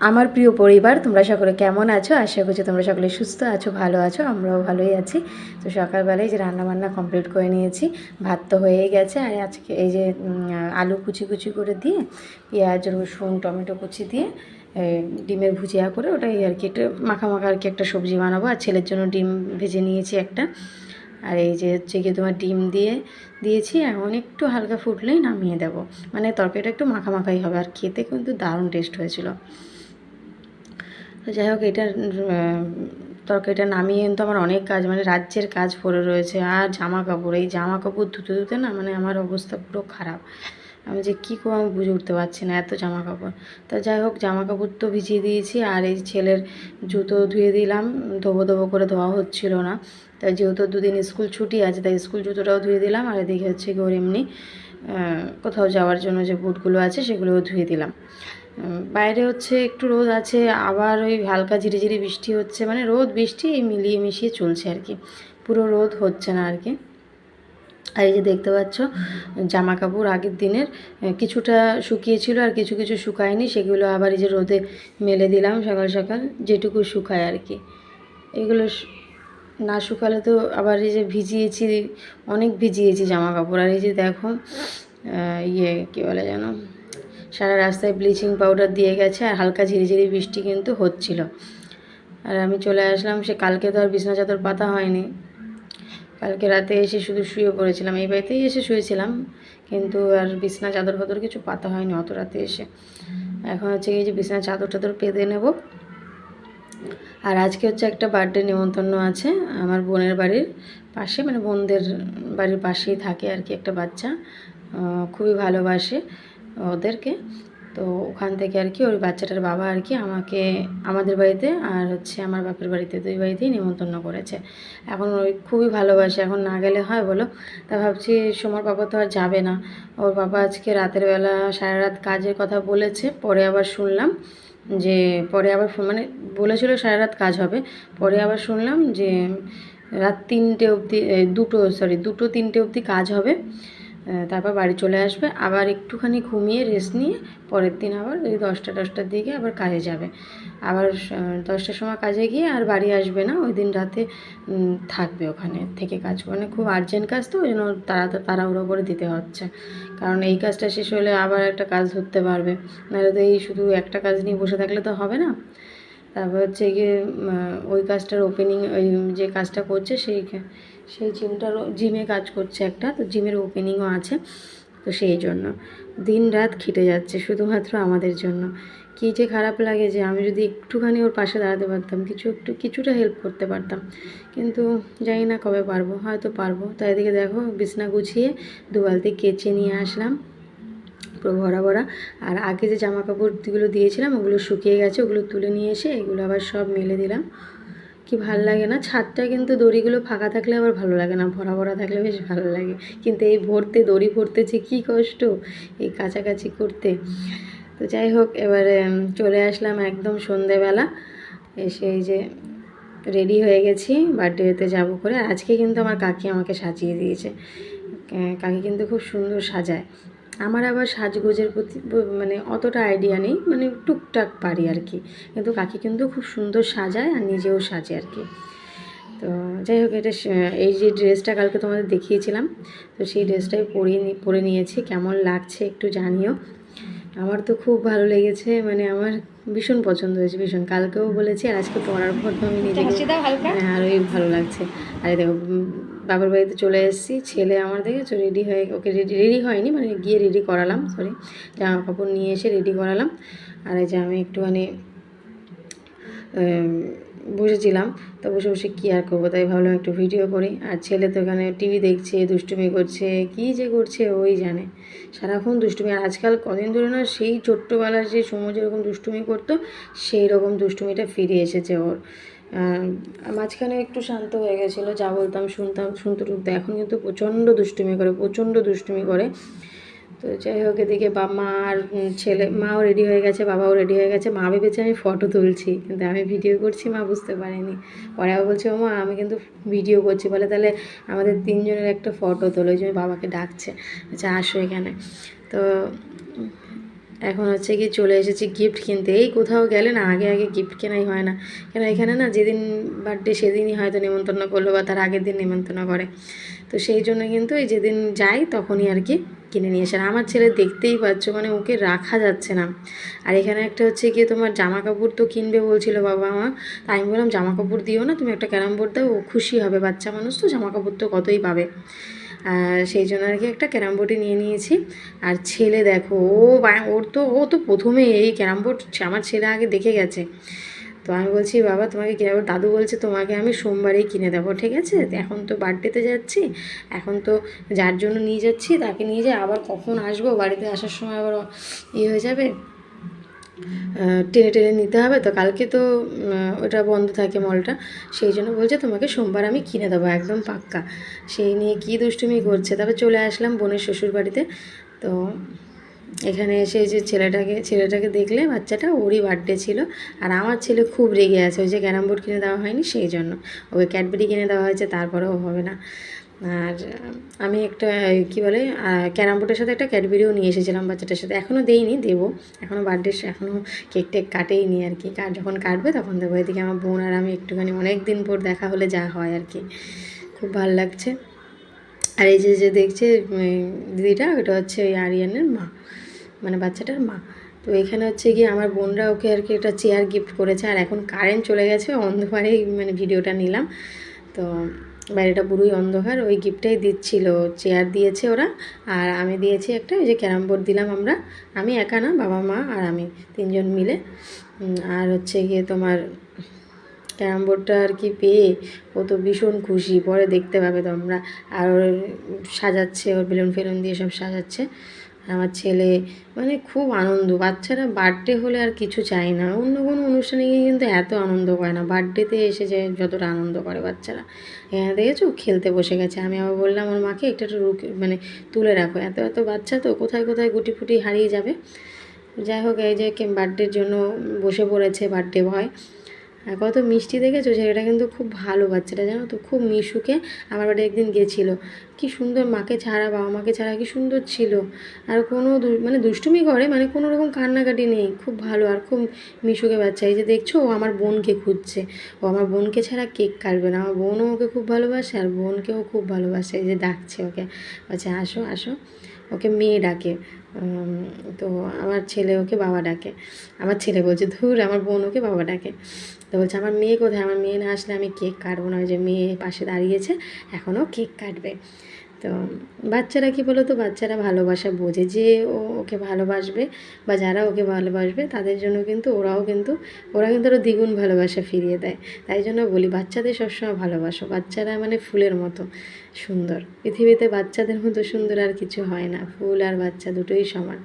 আমার প্রিয় পরিবার, তোমরা সকলে কেমন আছো? আশা করছি তোমরা সকলে সুস্থ আছো, ভালো আছো, আমরাও ভালোই আছি। তো সকালবেলায় যে রান্না বান্না কমপ্লিট করে নিয়েছি, ভাত তো হয়েই গেছে। আর আজকে এই যে আলু কুচি কুচি করে দিয়ে, পেঁয়াজ, রসুন, টমেটো কুচি দিয়ে ডিমের ভুজিয়া করে ওটাই আর কি একটা মাখা মাখা আর কি একটা সবজি বানাবো। আর ছেলের জন্য ডিম ভেজে নিয়েছি একটা। আর এই যে হচ্ছে গিয়ে তোমার ডিম দিয়ে দিয়েছি, এখন একটু হালকা ফুটলেই নামিয়ে দেবো। মানে তরকারিটা একটু মাখা মাখাই হবে। আর খেতে কিন্তু দারুণ টেস্ট হয়েছিল। যাই হোক তরকারিটা নামিয়ে কিন্তু আমার অনেক কাজ মানে রাজ্যের কাজ পড়ে রয়েছে। আর জামা কাপড় এই জামা কাপড় ধুতে ধুতে না মানে আমার অবস্থা পুরো খারাপ। আমি যে কী করব আমি বুঝে উঠতে পারছি না এত জামা কাপড় তা যাই হোক জামা কাপড় তো ভিজিয়ে দিয়েছি, আর এই ছেলের জুতো ধুয়ে দিলাম, ধোবো ধোবো করে ধোয়া হচ্ছিল না। তাই যেহেতু দুদিন স্কুল ছুটি আছে, তাই স্কুল জুতোটাও ধুয়ে দিলাম, আর এদিকে হচ্ছে ওর এমনি কোথাও যাওয়ার জন্য যে বুটগুলো আছে, সেগুলোও ধুয়ে দিলাম। বাইরে হচ্ছে একটু রোদ আছে, আবার ওই হালকা ঝিরিঝিরি বৃষ্টি হচ্ছে মানে রোদ বৃষ্টি এই মিলিয়ে মিশিয়ে চলছে আর কি। পুরো রোদ হচ্ছে না আর কি। আর এই যে দেখতে পাচ্ছ জামা কাপড় আগের দিনের কিছুটা শুকিয়েছিল আর কিছু কিছু শুকায়নি, সেগুলো আবার এই যে রোদে মেলে দিলাম সকাল সকাল, যেটুকু শুকায় আর কি। এগুলো না শুকালে তো আবার এই যে ভিজিয়েছি, অনেক ভিজিয়েছি জামা কাপড় আর এই যে দেখো ইয়ে কী বলে যেন? সারা রাস্তায় ব্লিচিং পাউডার দিয়ে গেছে আর হালকা ঝিরিঝিরি বৃষ্টি কিন্তু হচ্ছিল। আর আমি চলে আসলাম, সে কালকে তো আর বিছনা চাদর পাতা হয়নি। কালকে রাতে এসে শুধু শুয়ে পড়েছিলাম। এই বাড়িতেই এসে শুয়েছিলাম, কিন্তু আর বিছনা চাদর ফাদর কিছু পাতা হয়নি অত রাতে এসে। এখন হচ্ছে এই যে বিছনা চাদর টাদর পেতে নেব। আর আজকে হচ্ছে একটা বার্থডে নেমন্তন্ন আছে আমার বোনের বাড়ির পাশে মানে বোনদের বাড়ির পাশেই থাকে আর কি একটা বাচ্চা। খুবই ভালোবাসে। ওদেরকে। তো ওখান থেকে আর কি ওই বাচ্চাটার বাবা আর কি আমাকে, আমাদের বাড়িতে আর হচ্ছে আমার বাপের বাড়িতে দুই বাড়িতেই নিমন্ত্রণ করেছে। এখন ওই খুবই ভালোবাসে, এখন না গেলে হয় বলো? তা ভাবছি সোমার বাবা তো আর যাবে না। ওর বাবা আজকে রাতের বেলা সারা রাত কাজের কথা বলেছে, পরে আবার শুনলাম যে, পরে আবার মানে বলেছিল সারা রাত কাজ হবে। পরে আবার শুনলাম যে, রাত তিনটে অবধি দুটো সরি দুটো, তিনটে অবধি কাজ হবে। তারপর বাড়ি চলে আসবে। আবার একটুখানি ঘুমিয়ে রেস্ট নিয়ে পরের দিন আবার ওই দশটা দশটার দিকে আবার কাজে যাবে। আবার দশটার সময় কাজে গিয়ে আর বাড়ি আসবে না। ওই দিন রাতে থাকবে ওখানে থেকে কাজ। মানে খুব আর্জেন্ট কাজ তো, ওই জন্য তাড়া তাড়াহুড়ো করে দিতে হচ্ছে। কারণ এই কাজটা শেষ হলে আবার একটা কাজ ধরতে পারবে। নাহলে তো এই শুধু একটা কাজ নিয়ে বসে থাকলে তো হবে না। তারপর হচ্ছে গিয়ে ওই কাজটার ওপেনিং ওই যে কাজটা করছে সেই সেই জিমটার জিমে কাজ করছে একটা, তো জিমের ওপেনিংও আছে, তো সেই জন্য। দিন রাত খেটে যাচ্ছে শুধুমাত্র আমাদের জন্য। কী যে খারাপ লাগে যে আমি যদি একটুখানি ওর পাশে দাঁড়াতে পারতাম, কিছু একটু, কিছুটা হেল্প করতে পারতাম। কিন্তু জানি না কবে পারব, হয়তো পারব। তাই এদিকে দেখো, বিছনা গুছিয়ে দুবালতি কেচে নিয়ে আসলাম, পুরো ভরা ভরা। আর আগে যে জামা কাপড়গুলো দিয়েছিলাম, ওগুলো শুকিয়ে গেছে, ওগুলো তুলে নিয়ে এসে এগুলো আবার সব মেলে দিলাম। কি ভালো লাগে না? ছাদটা কিন্তু দড়িগুলো ফাঁকা থাকলে আবার ভালো লাগে না, ভরা ভরা থাকলে বেশ ভালো লাগে। কিন্তু এই ভরতে দড়ি ভরতে যে কী কষ্ট? এই কাছাকাছি করতে। তো যাই হোক, এবারে চলে আসলাম একদম সন্ধেবেলা। এসে এই যে রেডি হয়ে গেছি, বার্থডেতে যাব করে। আজকে কিন্তু আমার কাকি আমাকে সাজিয়ে দিয়েছে। কাকি কিন্তু খুব সুন্দর সাজায়। আমার আবার সাজগোজের প্রতি মানে অতটা আইডিয়া নেই মানে টুকটাক পারি আর কি। কিন্তু কাকি কিন্তু খুব সুন্দর সাজায় আর নিজেও সাজে আর কি। তো যাই হোক এটা এই যে ড্রেসটা কালকে তোমাদের দেখিয়েছিলাম তো সেই ড্রেসটাই পরিয়ে নি- পরে নিয়েছি। কেমন লাগছে একটু জানিও। আমার তো খুব ভালো লেগেছে মানে আমার ভীষণ পছন্দ হয়েছে ভীষণ। কালকেও বলেছি আর আজকে পরার পর তো আমি নিজেকে হ্যাঁ আরোই ভালো লাগছে। আর দেখো বাবার বাড়িতে চলে এসেছি, ছেলে আমার দেখেছ রেডি হয়ে, ওকে রেডি রেডি হয়নি মানে গিয়ে রেডি করালাম সরি জামা কাপড় নিয়ে এসে রেডি করালাম, আর এই যে আমি একটুখানি বসেছিলাম, তো বসে বসে কী আর করব, তাই ভাবলাম একটু ভিডিও করি, আর ছেলে তো এখানে টিভি দেখছে, দুষ্টুমি করছে, কী যে করছে ওই জানে, সারাক্ষণ দুষ্টুমি, আর আজকাল কদিন ধরে না সেই ছোট্টবেলার যে সময় যেরকম দুষ্টুমি করতো, সেই রকম দুষ্টুমিটা ফিরে এসেছে ওর মাঝখানে একটু শান্ত হয়ে গেছিল, যা বলতাম, শুনতাম, শুনতে টুকতে এখন কিন্তু প্রচণ্ড দুষ্টুমি করে, প্রচণ্ড দুষ্টুমি করে। তো যাই হোক, এদিকে বা, মা আর ছেলে, মাও রেডি হয়ে গেছে, বাবাও রেডি হয়ে গেছে। মা ভেবেছে আমি ফটো তুলছি, কিন্তু আমি ভিডিও করছি, মা বুঝতে পারেনি। পরে আবার বলছে ও মা আমি কিন্তু ভিডিও করছি। বলে, তাহলে আমাদের তিনজনের একটা ফটো তোলো। ওই জন্য বাবাকে ডাকছে আচ্ছা আসো এখানে। তো এখন হচ্ছে কি চলে এসেছি গিফট কিনতে। এই কোথাও গেলে না, আগে আগে গিফট কেনাই হয় না। কেন এখানে না যেদিন বার্থডে সেদিনই হয়তো নিমন্ত্রণ করল বা তার আগের দিন নিমন্ত্রণ করে। তো সেই জন্য কিন্তু এই যেদিন যাই তখনই আর কি কিনে নিয়ে আসে। আমার ছেলে দেখতেই পাচ্ছ মানে ওকে রাখা যাচ্ছে না। আর এখানে একটা হচ্ছে কি তোমার জামা কাপড় তো কিনবে বলছিল বাবা মা। তাই আমি বললাম জামা কাপড় দিও না, তুমি একটা ক্যারাম বোর্ড দাও, ও খুশি হবে। বাচ্চা মানুষ তো জামা কাপড় তো কতই পাবে। সেই জন্য আর কি একটা ক্যারাম বোর্ডে নিয়ে নিয়েছি। আর ছেলে দেখো, ও ওর তো, ও তো প্রথমে এই ক্যারাম বোর্ড আমার ছেলে আগে দেখে গেছে। তো আমি বলছি, বাবা, তোমাকে কিনে দেবো দাদু বলছে তোমাকে আমি সোমবারেই কিনে দেবো, ঠিক আছে? এখন তো বার্থডেতে যাচ্ছি, এখন তো যার জন্য নিয়ে যাচ্ছি, তাকে নিয়ে যাই আবার কখন আসব, বাড়িতে আসার সময় আবার ইয়ে হয়ে যাবে। টেনে টেনে নিতে হবে। তো কালকে তো ওটা বন্ধ থাকে মলটা। সেই জন্য বলছে, তোমাকে সোমবার আমি কিনে দেবো, একদম পাক্কা। সেই নিয়ে কী দুষ্টুমি করছে। তারপর চলে আসলাম বোনের শ্বশুর বাড়িতে। তো এখানে এসে যে ছেলেটাকে ছেলেটাকে দেখলে বাচ্চাটা ওরই বার্থডে ছিল। আর আমার ছেলে খুব রেগে আছে। ওই যে ক্যারাম বোর্ড কিনে দেওয়া হয়নি, সেই জন্য। ওকে ক্যাডবেরি কিনে দেওয়া হয়েছে, তারপরেও হবে না। আর, আমি একটা কি বলে ক্যারাম বোর্ডের সাথে একটা ক্যাডবেরিও নিয়ে এসেছিলাম বাচ্চাটার সাথে। এখনও দেইনি, দেবো। এখনও বার্থডে এখনও কেক টেক কাটেইনি আর কি। কার, যখন কাটবে তখন দেবো। এদিকে আমার বোন আর আমি একটুখানি অনেক দিন পর দেখা হলে যা হয় আর কি। খুব ভালো লাগছে। আর এই যে যে দেখছে দিদিটা, ওটা হচ্ছে ওই আরিয়ানের মা মানে বাচ্চাটার মা। তো এখানে হচ্ছে গিয়ে আমার বোনরা ওকে আর কি একটা চেয়ার গিফট করেছে। আর এখন কারেন্ট চলে গেছে, অন্ধকারেই মানে ভিডিওটা নিলাম। তো বাইরেটা পুরোই অন্ধকার, ওই গিফটটাই দিচ্ছিল চেয়ার দিয়েছে ওরা, আর আমি দিয়েছি একটা, ওই যে ক্যারাম বোর্ড দিলাম আমরা, আমি একা না, বাবা, মা আর আমি তিনজন মিলে। আর হচ্ছে গিয়ে তোমার ক্যারাম বোর্ডটা আর কি পেয়ে ও তো ভীষণ খুশি, পরে দেখতে পাবে তোমরা। আর ওর সাজাচ্ছে, ওর বেলুন ফেলুন দিয়ে সব সাজাচ্ছে। আমার ছেলে মানে খুব আনন্দ। বাচ্চারা বার্থডে হলে আর কিছু চায় না। অন্য কোনো অনুষ্ঠানে গিয়ে কিন্তু এত আনন্দ করে না। বার্থডেতে এসে যে যতটা আনন্দ করে বাচ্চারা। হ্যাঁ দেখেছ? খেলতে বসে গেছে। আমি আবার বললাম, ওর মাকে একটা রুকে মানে তুলে রাখো। এত এত বাচ্চা তো কোথায় কোথায় গুটি ফুটি হারিয়ে যাবে? যাই হোক, এই যে বার্থডের জন্য বসে পড়েছে বার্থডে আর কত মিষ্টি দেখেছ ছেলেটা কিন্তু খুব ভালো বাচ্চাটা, জানো তো? খুব মিশুকে। আমার বাড়ি একদিন গেছিল। কি সুন্দর মাকে ছাড়া, বাবা মাকে ছাড়া, কি সুন্দর ছিল। আর কোনো মানে দুষ্টুমি করে মানে কোনো রকম কান্নাকাটি নেই। খুব ভালো আর খুব মিশুকে বাচ্চা। এই যে দেখছ, ও আমার বোনকে খুঁজছে। ও আমার বোনকে ছাড়া কেক কাটবে না। আমার বোনও ওকে খুব ভালোবাসে, আর বোনকেও খুব ভালোবাসে। এই যে ডাকছে ওকে। বলছে আসো আসো। ওকে মেয়ে ডাকে। তো আমার ছেলে ওকে বাবা ডাকে। আমার ছেলে বলছে, ধুর, আমার বোন ওকে বাবা ডাকে। তো বলছে, আমার মেয়ে কোথায়? আমার মেয়ে না আসলে আমি কেক কাটবো না। ওই যে মেয়ে পাশে দাঁড়িয়েছে, এখনও কেক কাটবে। তো বাচ্চারা কি বলো তো বাচ্চারা ভালোবাসা বোঝে যে ও ওকে ভালোবাসবে বা যারা ওকে ভালোবাসবে তাদের জন্য কিন্তু ওরাও কিন্তু, ওরা কিন্তু আরও দ্বিগুণ ভালোবাসা ফিরিয়ে দেয়। তাই জন্য বলি বাচ্চাদের সবসময় ভালোবাসো। বাচ্চারা মানে ফুলের মতো সুন্দর। পৃথিবীতে বাচ্চাদের মতো সুন্দর আর কিছু হয় না। ফুল আর বাচ্চা দুটোই সমান।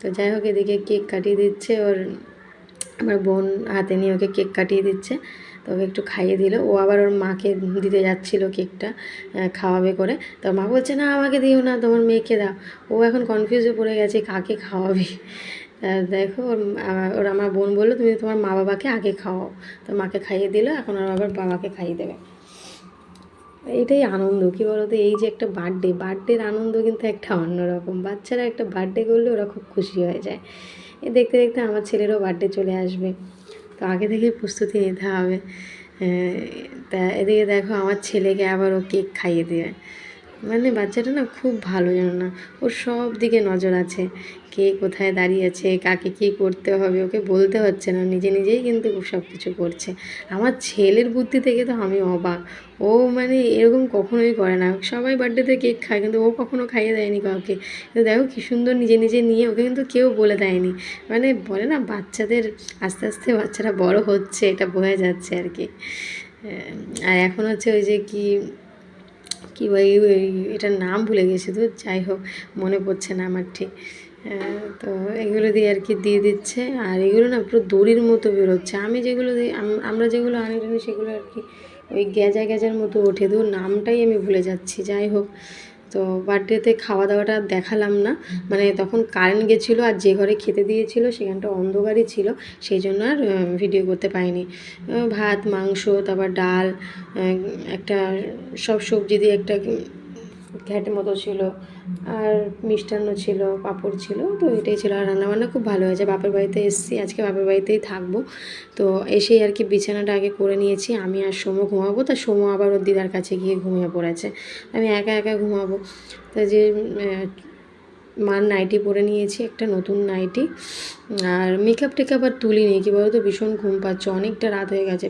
তো যাই হোক, এদিকে কেক কাটিয়ে দিচ্ছে। ওর আমার বোন হাতে নিয়ে ওকে কেক কাটিয়ে দিচ্ছে। তো ওকে একটু খাইয়ে দিল। ও আবার ওর মাকে দিতে যাচ্ছিল কেকটা খাওয়াবে করে। তো মা বলছে, না, আমাকে দিও না, তোমার মেয়েকে দাও। ও এখন কনফিউজে পড়ে গেছে, কাকে খাওয়াবে? দেখো, ওর আমার বোন বলল, তুমি তোমার মা বাবাকে আগে খাওয়াও। তো মাকে খাইয়ে দিল, এখন ওর আবার বাবাকে খাইয়ে দেবে। এইটাই আনন্দ, কী বলো তো এই যে একটা বার্থডে বার্থডের আনন্দ কিন্তু একটা অন্যরকম। বাচ্চারা একটা বার্থডে করলে ওরা খুব খুশি হয়ে যায়। দেখতে দেখতে আমার ছেলেরও বার্থডে চলে আসবে। তো আগে থেকে প্রস্তুতি নিতে হবে। তা এদিকে দেখো আমার ছেলেকে আবার ও কেক খাইয়ে দেবে। মানে বাচ্চাটা না খুব ভালো জানো না। ওর সব দিকে নজর আছে। কে কোথায় দাঁড়িয়ে আছে, কাকে কী করতে হবে, ওকে বলতে হচ্ছে না। নিজে নিজেই কিন্তু সব কিছু করছে। আমার ছেলের বুদ্ধি থেকে তো আমি অবাক। ও মানে এরকম কখনোই করে না। সবাই বার্থডেতে কেক খায়, কিন্তু ও কখনো খাইয়ে দেয়নি কাউকে। কিন্তু দেখো কী সুন্দর নিজে নিজে নিয়ে ওকে কিন্তু কেউ বলে দেয়নি। মানে বলে না বাচ্চাদের আস্তে আস্তে বাচ্চারা বড় হচ্ছে, এটা বোঝা যাচ্ছে আর কি। আর এখন হচ্ছে ওই যে কি কি এটার নাম ভুলে গেছি তো, যাই হোক, মনে পড়ছে না আমার ঠিক। তো এগুলো দিয়ে আর কি দিয়ে দিচ্ছে, আর এগুলো না পুরো দড়ির মতো বেরোচ্ছে। আমি যেগুলো দিই আমরা যেগুলো আনি সেগুলো আর কি ওই গ্যাজা গ্যাজার মতো ওঠে দু নামটাই আমি ভুলে যাচ্ছি, যাই হোক। তো বার্থডেতে খাওয়া দাওয়াটা দেখালাম না। মানে তখন কারেন্ট গেছিল আর যে ঘরে খেতে দিয়েছিল সেখানটা অন্ধকারই ছিল, সেই জন্য আর ভিডিও করতে পাইনি ভাত, মাংস, তারপর ডাল একটা সব সবজি দিয়ে একটা ঘ্যাট মতো ছিল, আর মিষ্টান্ন ছিল, পাঁপড় ছিল, তো এটাই ছিল। আর রান্নাবান্না খুব ভালো হয়েছে। বাপের বাড়িতে এসেছি, আজকে বাপের বাড়িতেই থাকব। তো এসেই আর কি বিছানাটা আগে করে নিয়েছি। আমি আর সোমো ঘুমাবো, তা সোমো আবার ওর দিদার কাছে গিয়ে ঘুমিয়ে পড়েছে। আমি একা একা ঘুমাবো। তা যে মার নাইটি পরে নিয়েছি, একটা নতুন নাইটি আর মেকআপ টেকআপ আর তুলিনি কি বলতো? ভীষণ ঘুম পাচ্ছে, অনেকটা রাত হয়ে গেছে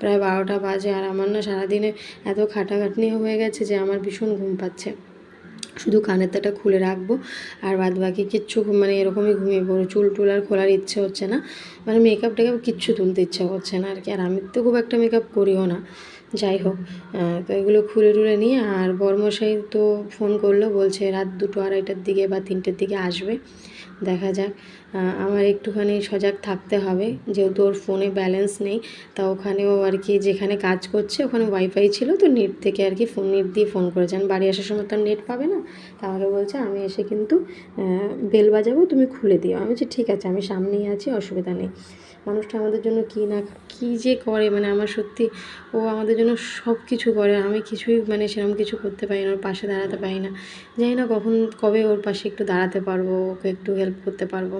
প্রায় বারোটা বাজে। আর আমার না সারাদিনে এত খাটাখাটনি হয়ে গেছে যে আমার ভীষণ ঘুম পাচ্ছে। শুধু কানের তাটা খুলে রাখব, আর বাদ বাকি কিচ্ছু মানে এরকমই ঘুমিয়ে পড়ো চুল টুল আর খোলার ইচ্ছে হচ্ছে না। মানে মেকআপ টেকআপ কিচ্ছু তুলতে ইচ্ছা করছে না আর কি। আর আমি তো খুব একটা মেকআপ করিও না। যাই হোক তো এগুলো খুলে টুলে নিয়ে, আর বর্মশাই তো ফোন করল, বলছে রাত দুটো আড়াইটার দিকে বা তিনটের দিকে আসবে, দেখা যাক। আমার একটুখানি সজাগ থাকতে হবে। যেহেতু ওর ফোনে ব্যালেন্স নেই, তা ওখানেও আর কি যেখানে কাজ করছে, ওখানে ওয়াইফাই ছিল, তো নেট থেকে আর কি ফোন নেট দিয়ে ফোন করেছেন বাড়ি আসার সময় তো নেট পাবে না, তা আমাকে বলছে, আমি এসে কিন্তু বেল বাজাবো, তুমি খুলে দিও। আমি বলছি, ঠিক আছে, আমি সামনেই আছি, অসুবিধা নেই। মানুষটা আমাদের জন্য কী না, কী যে করে মানে আমার সত্যি, ও আমাদের জন্য সব কিছু করে। আমি কিছুই মানে সেরকম কিছু করতে পারি না, ওর পাশে দাঁড়াতে পারি না। জানি না কখন, কবে ওর পাশে একটু দাঁড়াতে পারব, ওকে একটু হেল্প করতে পারব।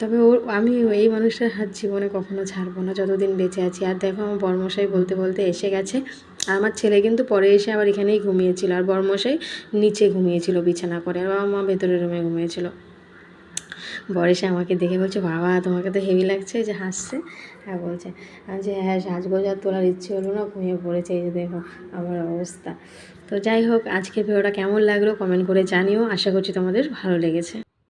তবে ওর আমি এই মানুষটার হাত জীবনে কখনো ছাড়বো না, যতদিন বেঁচে আছি। আর দেখো, আমার বর্মশাই বলতে বলতে এসে গেছে। আমার ছেলে কিন্তু পরে এসে আবার এখানেই ঘুমিয়েছিল, আর বর্মশাই নিচে ঘুমিয়েছিল বিছানা করে আর বাবা মা ভেতরের রুমে ঘুমিয়েছিল। বরেশে আমাকে দেখে বলছে, বাবা, তোমাকে তো হেভি লাগছে যে হাসছে। হ্যাঁ বলছে। যে হ্যাঁ সাজগোজ তোলার ইচ্ছে হলো না, ঘুমিয়ে পড়েছে, এই যে দেখো আমার অবস্থা। তো যাই হোক, আজকের ভিডিওটা কেমন লাগল কমেন্ট করে জানিও। আশা করছি তোমাদের ভালো লেগেছে।